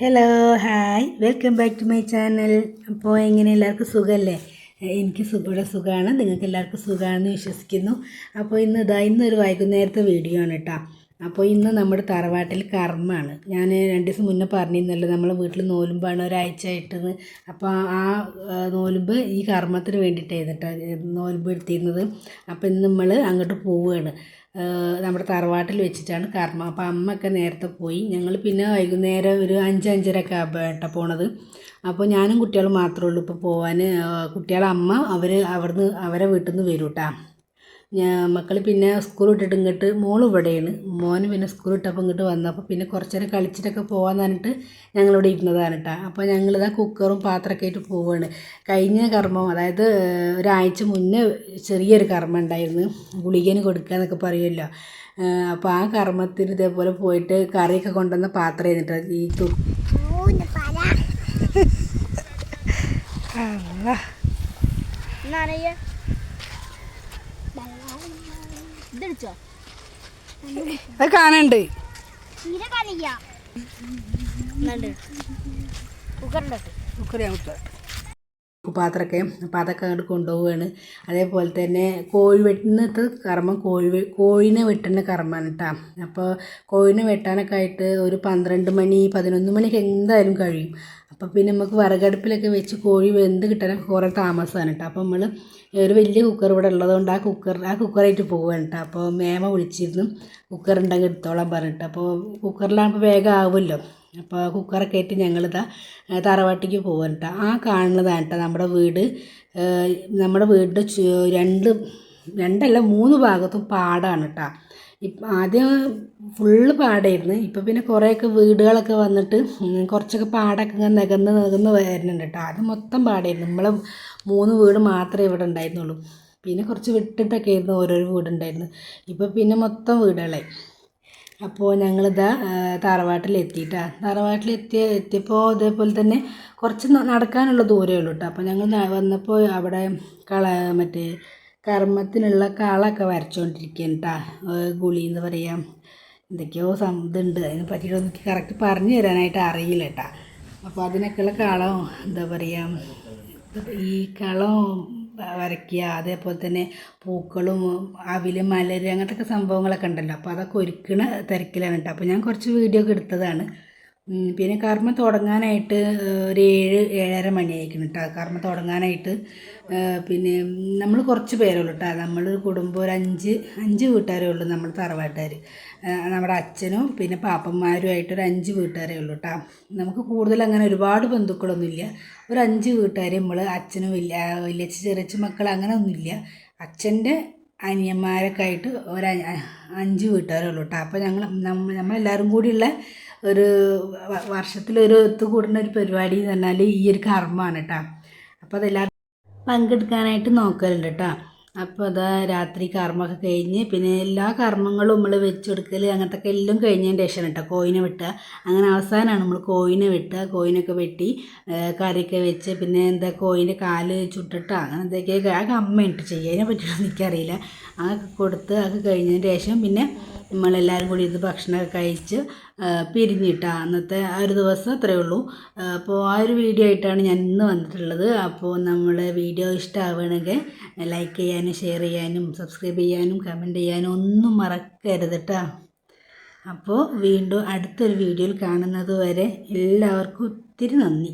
Hello hi welcome back to my channel അപ്പോൾ എങ്ങനെ എല്ലാവർക്കും സുഖമല്ലേ എനിക്ക് സുഖയുടെ സുഖമാണ് നിങ്ങൾക്ക് എല്ലാവർക്കും സുഖമാണെന്ന് വിശ്വസിക്കുന്നു. അപ്പോൾ ഇന്ന് ഇതാ ഇന്നൊരു വൈകുന്നേരത്തെ വീഡിയോ ആണ് കേട്ടോ. അപ്പോൾ ഇന്ന് നമ്മുടെ തറവാട്ടിൽ കർമ്മമാണ്. ഞാൻ രണ്ട് ദിവസം മുന്നേ പറഞ്ഞിരുന്നല്ലോ നമ്മളെ വീട്ടിൽ നോലുമ്പാണ് ഒരാഴ്ച ആയിട്ടെന്ന് അപ്പോൾ ആ നോലുമ്പ് ഈ കർമ്മത്തിന് വേണ്ടിയിട്ടായിരുന്നു നോലുമ്പ് എടുത്തിരുന്നത്. അപ്പോൾ ഇന്ന് നമ്മൾ അങ്ങോട്ട് പോവുകയാണ്. നമ്മുടെ തറവാട്ടിൽ വെച്ചിട്ടാണ് കർമ്മം. അപ്പോൾ അമ്മയൊക്കെ നേരത്തെ പോയി. ഞങ്ങൾ പിന്നെ വൈകുന്നേരം ഒരു അഞ്ച് അഞ്ചരയൊക്കെ പോണത്. അപ്പോൾ ഞാനും കുട്ടികളും മാത്രമേ ഉള്ളൂ. ഇപ്പോൾ പോകാൻ കുട്ടികളെ അമ്മ അവർ അവിടുന്ന് അവരെ വീട്ടിൽ നിന്ന് വരും കേട്ടോ ഞാൻ മക്കൾ പിന്നെ സ്കൂൾ വിട്ടിട്ട് ഇങ്ങോട്ട് മോൾ ഇവിടെയാണ് മോന് പിന്നെ സ്കൂൾ വിട്ടപ്പോൾ ഇങ്ങോട്ട് വന്നപ്പോൾ പിന്നെ കുറച്ച് നേരം കളിച്ചിട്ടൊക്കെ പോകാമെന്ന് പറഞ്ഞിട്ട് ഞങ്ങളിവിടെ ഇരുന്നതാണ് കേട്ടോ അപ്പോൾ ഞങ്ങളിതാ കുക്കറും പാത്രമൊക്കെ ആയിട്ട് പോവുകയാണ് കഴിഞ്ഞ കർമ്മം അതായത് ഒരാഴ്ച മുന്നേ ചെറിയൊരു കർമ്മം ഉണ്ടായിരുന്നു. ഗുളികന് കൊടുക്കുക എന്നൊക്കെ പറയുമല്ലോ അപ്പോൾ ആ കർമ്മത്തിന് ഇതേപോലെ പോയിട്ട് കറിയൊക്കെ കൊണ്ടുവന്ന പാത്രം ചെയ്തിട്ട് ഈ തു എന്നറിയ അത് കാണണ്ട് കുക്കറുണ്ടോ കുക്കറി നമുക്ക് പാത്രമൊക്കെ അപ്പോൾ അതൊക്കെ അങ്ങോട്ട് കൊണ്ടുപോവുകയാണ്. അതേപോലെ തന്നെ കോഴി വെട്ടുന്നത്തെ കർമ്മം കോഴി കോഴിനെ വെട്ടുന്ന കർമ്മമാണ് കേട്ടോ. അപ്പോൾ കോഴിനെ വെട്ടാനൊക്കെ ആയിട്ട് ഒരു പന്ത്രണ്ട് മണി പതിനൊന്ന് മണിക്ക് എന്തായാലും കഴിയും. അപ്പോൾ പിന്നെ നമുക്ക് വിറകടുപ്പിലൊക്കെ വെച്ച് കോഴി വെന്ത് കിട്ടാനൊക്കെ കുറേ താമസമാണ് കേട്ടോ. അപ്പോൾ നമ്മൾ ഒരു വലിയ കുക്കർ ഇവിടെ ഉള്ളതുകൊണ്ട് ആ കുക്കർ ആ കുക്കറായിട്ട് പോവുകയാണ് കേട്ടോ. അപ്പോൾ മേമ വിളിച്ചിരുന്നു കുക്കർ ഉണ്ടെങ്കിൽ എടുത്തോളാൻ പറഞ്ഞിട്ട്. അപ്പോൾ കുക്കറിലാകുമ്പോൾ വേഗം ആവുമല്ലോ. അപ്പോൾ കുക്കറൊക്കെ ആയിട്ട് ഞങ്ങളിതാ തറവാട്ടിക്ക് പോകാൻ കേട്ടോ ആ കാണുന്നതാണ് കേട്ടോ നമ്മുടെ വീട്. നമ്മുടെ വീടിന്റെ രണ്ട് രണ്ടല്ല മൂന്ന് ഭാഗത്തും പാടാണ് കേട്ടോ ഇപ്പം ആദ്യം ഫുള്ള് പാടായിരുന്നു. ഇപ്പം പിന്നെ കുറേയൊക്കെ വീടുകളൊക്കെ വന്നിട്ട് കുറച്ചൊക്കെ പാടൊക്കെ ഇങ്ങനെ നികന്ന് നികന്ന് വരുന്നുണ്ട് കേട്ടോ ആദ്യം മൊത്തം പാടായിരുന്നു. നമ്മളെ മൂന്ന് വീട് മാത്രമേ ഇവിടെ ഉണ്ടായിരുന്നുള്ളൂ. പിന്നെ കുറച്ച് വിട്ടിട്ടൊക്കെ ആയിരുന്നു ഓരോരോ വീടുണ്ടായിരുന്നു ഇപ്പം പിന്നെ മൊത്തം വീടുകളായി. അപ്പോൾ ഞങ്ങളിതാ തറവാട്ടിലെത്തിയിട്ടാ. തറവാട്ടിലെത്തിയ എത്തിയപ്പോൾ ഇതേപോലെ തന്നെ കുറച്ച് നടക്കാനുള്ള ദൂരമേ ഉള്ളൂ കേട്ടോ അപ്പോൾ ഞങ്ങൾ വന്നപ്പോൾ അവിടെ കള മറ്റേ കർമ്മത്തിനുള്ള കളൊക്കെ വരച്ചുകൊണ്ടിരിക്കുകയാണ് കേട്ടോ ഗുളി എന്ന് പറയാം എന്തൊക്കെയോ ഇതുണ്ട്. അതിനെ പറ്റിയിട്ട് എനിക്ക് കറക്റ്റ് പറഞ്ഞു തരാനായിട്ട് അറിയില്ല കേട്ടോ അപ്പോൾ അതിനൊക്കെയുള്ള കളം എന്താ പറയുക ഈ കളം വരയ്ക്കുക. അതേപോലെ തന്നെ പൂക്കളും അവിൽ മലര് അങ്ങനത്തെ സംഭവങ്ങളൊക്കെ ഉണ്ടല്ലോ. അപ്പോൾ അതൊക്കെ ഒരുക്കണ തിരക്കിലാണ് കേട്ടോ. അപ്പോൾ ഞാൻ കുറച്ച് വീഡിയോ ഒക്കെ എടുത്തതാണ്. പിന്നെ കർമ്മം തുടങ്ങാനായിട്ട് ഒരു ഏഴ് ഏഴര മണിയായിരിക്കണം കേട്ടോ കർമ്മം തുടങ്ങാനായിട്ട് പിന്നെ നമ്മൾ കുറച്ച് പേരുള്ളൂ കേട്ടോ നമ്മൾ കുടുംബം ഒരു അഞ്ച് അഞ്ച് വീട്ടുകാരേ ഉള്ളൂ നമ്മൾ തറവാട്ടുകാർ നമ്മുടെ അച്ഛനും പിന്നെ പാപ്പന്മാരുമായിട്ട് ഒരു അഞ്ച് വീട്ടുകാരേ ഉള്ളൂ കേട്ടോ നമുക്ക് കൂടുതൽ അങ്ങനെ ഒരുപാട് ബന്ധുക്കളൊന്നുമില്ല ഒരു അഞ്ച് വീട്ടുകാർ നമ്മൾ അച്ഛനും വലിയ വലിയച്ഛ ചെറിയച്ഛ മക്കൾ അങ്ങനെ ഒന്നുമില്ല അച്ഛന്റെ അനിയന്മാരൊക്കെ ആയിട്ട് ഒരു അഞ്ച് വീട്ടുകാരേ ഉള്ളൂ കേട്ടോ അപ്പോൾ ഞങ്ങൾ നമ്മ നമ്മളെല്ലാവരും കൂടിയുള്ള ഒരു വർഷത്തിലൊരു ഒത്തുകൂടുന്ന ഒരു പരിപാടി എന്ന് പറഞ്ഞാൽ ഈ ഒരു കർമ്മമാണ് കേട്ടോ അപ്പോൾ അതെല്ലാവരും പങ്കെടുക്കാനായിട്ട് നോക്കലുണ്ട് കേട്ടോ അപ്പോൾ അതാ രാത്രി കർമ്മമൊക്കെ കഴിഞ്ഞ് പിന്നെ എല്ലാ കർമ്മങ്ങളും നമ്മൾ വെച്ചെടുക്കൽ അങ്ങനത്തെ ഒക്കെ എല്ലാം കഴിഞ്ഞതിന് ശേഷം കേട്ടോ കോയിനെ വെട്ടുക അങ്ങനെ അവസാനമാണ് നമ്മൾ കോയിനെ വെട്ടുക കോയിനൊക്കെ വെട്ടി കറിയൊക്കെ വെച്ച് പിന്നെ എന്താ കോയിന്റെ കാൽ ചുട്ടിട്ട് അങ്ങനെ എന്തൊക്കെയൊക്കെ ആ അമ്മയിട്ട് ചെയ്യുക അതിനെ പറ്റിയിട്ട് എനിക്കറിയില്ല. അതൊക്കെ കൊടുത്ത് അതൊക്കെ കഴിഞ്ഞതിന് ശേഷം പിന്നെ നമ്മളെല്ലാവരും കൂടി ഇത് ഭക്ഷണമൊക്കെ കഴിച്ച് പിരിഞ്ഞിട്ട. അന്നത്തെ ആ ഒരു ദിവസം അത്രയേ ഉള്ളൂ. അപ്പോൾ ആ ഒരു വീഡിയോ ആയിട്ടാണ് ഞാൻ ഇന്ന് വന്നിട്ടുള്ളത്. അപ്പോൾ നമ്മൾ വീഡിയോ ഇഷ്ടമാവുകയാണെങ്കിൽ ലൈക്ക് ചെയ്യാനും ഷെയർ ചെയ്യാനും സബ്സ്ക്രൈബ് ചെയ്യാനും കമന്റ് ചെയ്യാനും ഒന്നും മറക്കരുത് കേട്ടോ അപ്പോൾ വീണ്ടും അടുത്തൊരു വീഡിയോയിൽ കാണുന്നത് വരെ എല്ലാവർക്കും ഒത്തിരി നന്ദി.